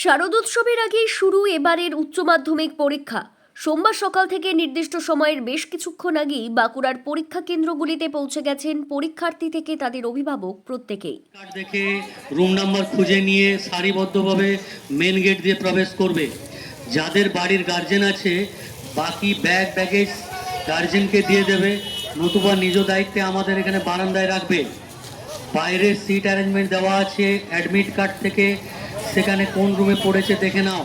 শারদোৎসবের আগেই শুরু এবারের উচ্চ মাধ্যমিক পরীক্ষা। সোমবার সকাল থেকে নির্দিষ্ট সময়ের বেশ কিছুক্ষণ আগেই বাঁকুড়ার পরীক্ষা কেন্দ্রগুলিতে পৌঁছে গেছেন পরীক্ষার্থী থেকে তাদের অভিভাবক প্রত্যেকেই। দেখে রুম নাম্বার খুঁজে নিয়ে সারিবদ্ধভাবে মেন গেট দিয়ে প্রবেশ করবে? যাদের বাড়ির গার্জেন আছে, বাকি ব্যাগ ব্যাগেজ গার্জেনকে দিয়ে দেবে। নতুবা নিজ দায়িত্বে আমাদের এখানে বারান্দায় রাখবে। বাইরে সিট অ্যারেঞ্জমেন্ট দেওয়া আছে অ্যাডমিট কার্ড থেকে। সেখানে কোন রুমে পড়েছে দেখে নাও।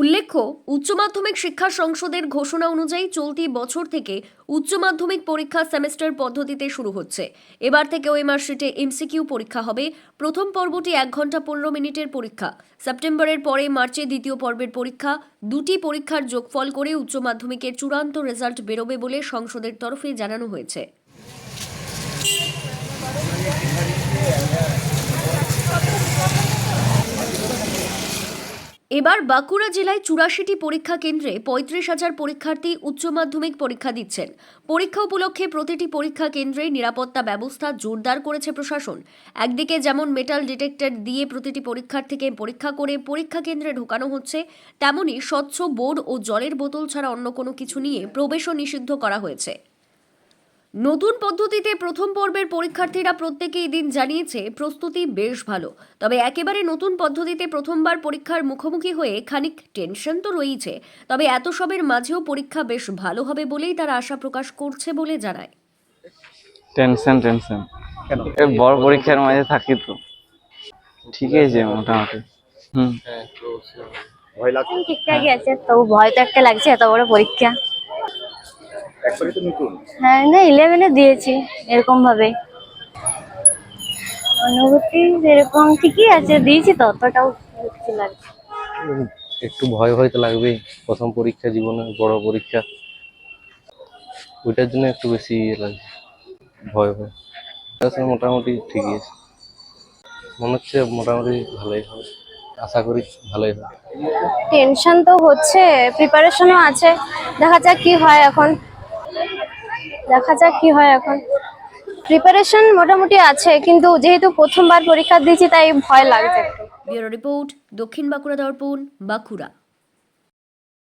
উল্লেখ্য, উচ্চ মাধ্যমিক শিক্ষা সংসদের ঘোষণা অনুযায়ী চলতি বছর থেকে উচ্চ মাধ্যমিক পরীক্ষা সেমেস্টার পদ্ধতিতে শুরু হচ্ছে। এবার থেকে ওএমআর শিটে এমসিকিউ পরীক্ষা হবে। প্রথম পর্বটি এক ঘণ্টা পনেরো মিনিটের পরীক্ষা। সেপ্টেম্বরের পরে মার্চে দ্বিতীয় পর্বের পরীক্ষা। দুটি পরীক্ষার যোগফল করে উচ্চ মাধ্যমিকের চূড়ান্ত রেজাল্ট বেরোবে বলে সংসদের তরফে জানানো হয়েছে। এবার বাঁকুড়া জেলায় চুরাশিটি পরীক্ষা কেন্দ্রে পঁয়ত্রিশ হাজার পরীক্ষার্থী উচ্চ মাধ্যমিক পরীক্ষা দিচ্ছেন। পরীক্ষা উপলক্ষে প্রতিটি পরীক্ষা কেন্দ্রে নিরাপত্তা ব্যবস্থা জোরদার করেছে প্রশাসন। একদিকে যেমন মেটাল ডিটেক্টর দিয়ে প্রতিটি পরীক্ষার্থীকে পরীক্ষা করে পরীক্ষা কেন্দ্রে ঢোকানো হচ্ছে তেমনই স্বচ্ছ বোর্ড ও জলের বোতল ছাড়া অন্য কোনো কিছু নিয়ে প্রবেশও নিষিদ্ধ করা হয়েছে। নতুন পদ্ধতিতে প্রথম পর্বের পরীক্ষার্থীরা প্রত্যেকেই দিন জানিয়েছে প্রস্তুতি বেশ ভালো। তবে একেবারে নতুন পদ্ধতিতে প্রথমবার পরীক্ষার মুখোমুখি হয়ে খানিক টেনশন তো রয়েছে তবে এত সবের মাঝেও পরীক্ষা বেশ ভালো হবে বলেই তারা আশা প্রকাশ করছে বলে জানায়। Tension tension. কেন? এই বড় পরীক্ষার মাঝে থাকি তো। ঠিকই আছে মোটামুটি। হুম। ভয় লাগছে। ঠিকঠাকই আছে তবু ভয় তো একটা লাগছে এত বড় পরীক্ষা। একবারে তো নতুন? হ্যাঁ না ইলেভেনে দিয়েছি এরকম ভাবে। অনুভূতি যেরকম ঠিকই আছে দিয়েছি তো অতটাও কিছু লাগছে একটু ভয় ভয় তো লাগবেই প্রথম পরীক্ষা জীবনে বড় পরীক্ষা। ওইটার জন্য একটু বেশি ইয়ে লাগছে ভয় ভয়। আসলে মোটামুটি ঠিকই আছে। মনে হচ্ছে মোটামুটি ভালোই হবে আশা করি ভালোই হবে। টেনশন তো হচ্ছে প্রিপারেশনও আছে দেখা যাক কি হয় এখন। দেখা যাক কি হয় এখন। প্রিপারেশন মোটামুটি আছে, কিন্তু যেহেতু প্রথমবার পরীক্ষা দিয়েছি, তাই ভয় লাগছে। ব্যুরো রিপোর্ট, দক্ষিণ বাঁকুড়া দর্পণ, বাঁকুড়া।